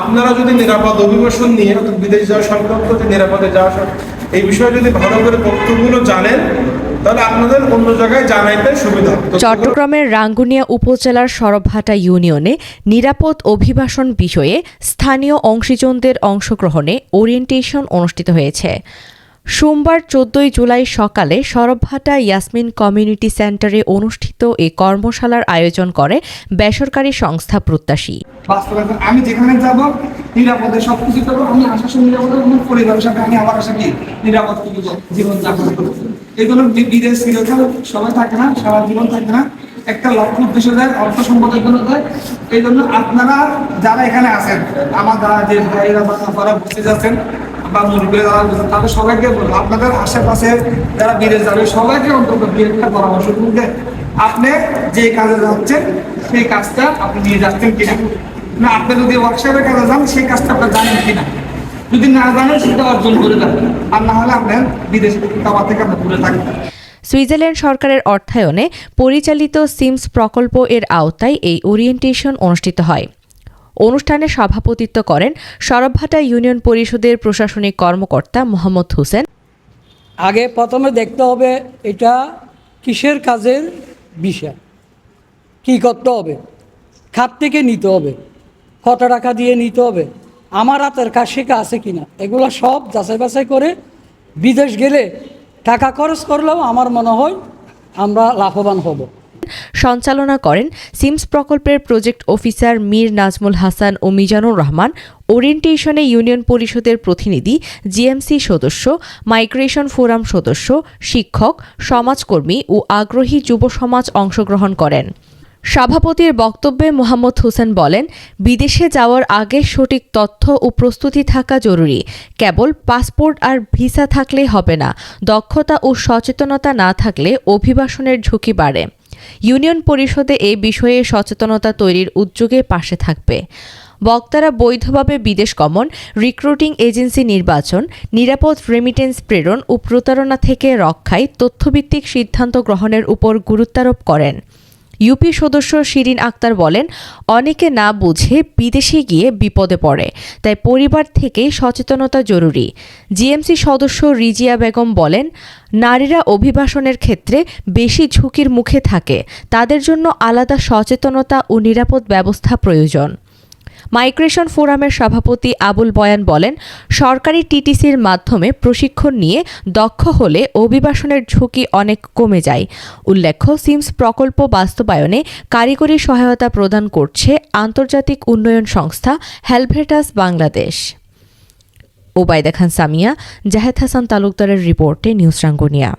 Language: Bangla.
আপনারা যদি নিরাপদ অভিবাসন নিয়ে অর্থাৎ বিদেশ যাওয়া সংক্রান্ত যে নিরাপদে যাওয়া এই বিষয়ে যদি ভালো করে তথ্যগুলো জানেন চট্টগ্রামের রাঙ্গুনিয়া উপজেলার সরবহাটা ইউনিয়নে নিরাপদ অভিবাসন বিষয়ে স্থানীয় অংশীজনদের অংশগ্রহণে ওরিয়েন্টেশন অনুষ্ঠিত হয়েছে। সোমবার চোদ্দই জুলাই সকালে সরবভাটা ইয়াসমিন কমিউনিটি সেন্টারে অনুষ্ঠিত এই কর্মশালার আয়োজন করে বেসরকারি সংস্থা প্রত্যাশী। আমি যেখানে যাব, নিরাপদে করব, আমি সময় নিরাপদে পরিবারের সাথে আমি আমার আশা কি নিরাপদ জীবন যাপন বিদেশ সবাই থাকে না, সারা জীবন থাকে না, একটা লক্ষ্য উদ্দেশ্য দেয়, অর্থ সম্পদের জন্য দেয়। এই জন্য আপনারা যারা এখানে আছেন, আমার যে ভাইরা বা যাচ্ছেন বা তাদের সবাইকে আপনাদের আশেপাশে যারা যাবে, সবাইকে অন্তত পরামর্শ আপনি যে কাজে যাচ্ছেন, সেই কাজটা আপনি নিয়ে যাচ্ছেন কিনা। না, আপনি যদি কাজে যান, সেই কাজটা আপনি জানেন কিনা। যদি না জানেন, সেটা অর্জন করে আর না হলে আপনার বিদেশ থেকে আপনি থাকবেন। সুইজারল্যান্ড সরকারের অর্থায়নে পরিচালিত সিমস প্রকল্প এর আওতায় এই ওরিয়েন্টেশন অনুষ্ঠিত হয়। অনুষ্ঠানে সভাপতিত্ব করেন সরবভাটা ইউনিয়ন পরিষদের প্রশাসনিক কর্মকর্তা মোহাম্মদ হোসেন। আগে প্রথমে দেখতে হবে এটা কিসের কাজের বিষয়? কি করতে হবে? খাত থেকে নিতে হবে। কত টাকা দিয়ে নিতে হবে? আমার হাতের কাজ শেখা আছে কিনা? এগুলো সব যাচাই বাছাই করে বিদেশ গেলে টাকা খরচ করলেও আমার মনে হয় আমরা লাভবান হব। সঞ্চালনা করেন সিমস প্রকল্পের প্রজেক্ট অফিসার মীর নাজমুল হাসান ও মিজানুর রহমান, ওরিয়েন্টেশনে ইউনিয়ন পরিষদের প্রতিনিধি, জিএমসি সদস্য, মাইগ্রেশন ফোরাম সদস্য, শিক্ষক, সমাজকর্মী ও আগ্রহী যুব সমাজ অংশগ্রহণ করেন। সভাপতির বক্তব্যে মোহাম্মদ হোসেন বলেন, বিদেশে যাওয়ার আগে সঠিক তথ্য ও প্রস্তুতি থাকা জরুরি। কেবল পাসপোর্ট আর ভিসা থাকলেই হবে না। দক্ষতা ও সচেতনতা না থাকলে অভিবাসনের ঝুঁকি বাড়ে। ইউনিয়ন পরিষদে এ বিষয়ে সচেতনতা তৈরির উদ্যোগে পাশে থাকবে। বক্তারা বৈধভাবে বিদেশ গমন, রিক্রুটিং এজেন্সি নির্বাচন, নিরাপদ রেমিটেন্স প্রেরণ ও প্রতারণা থেকে রক্ষায় তথ্যভিত্তিক সিদ্ধান্ত গ্রহণের উপর গুরুত্বারোপ করেন। ইউপি সদস্য শিরিন আক্তার বলেন, অনেকে না বুঝে বিদেশে গিয়ে বিপদে পড়ে, তাই পরিবার থেকেই সচেতনতা জরুরি। জিএমসি সদস্য রিজিয়া বেগম বলেন, নারীরা অভিবাসনের ক্ষেত্রে বেশি ঝুঁকির মুখে থাকে, তাদের জন্য আলাদা সচেতনতা ও নিরাপদ ব্যবস্থা প্রয়োজন। মাইগ্রেশন ফোরামের সভাপতি আবুল বয়ান বলেন, সরকারি টিটিসির মাধ্যমে প্রশিক্ষণ নিয়ে দক্ষ হলে অভিবাসনের ঝুঁকি অনেক কমে যায়। উল্লেখ্য, সিমস প্রকল্প বাস্তবায়নে কারিগরি সহায়তা প্রদান করছে আন্তর্জাতিক উন্নয়ন সংস্থা হেলভেটাস বাংলাদেশ। ওবায়দা খান সামিয়া, জাহেদ হাসান তালুকদারের রিপোর্টে নিউজ রাঙ্গুনিয়া।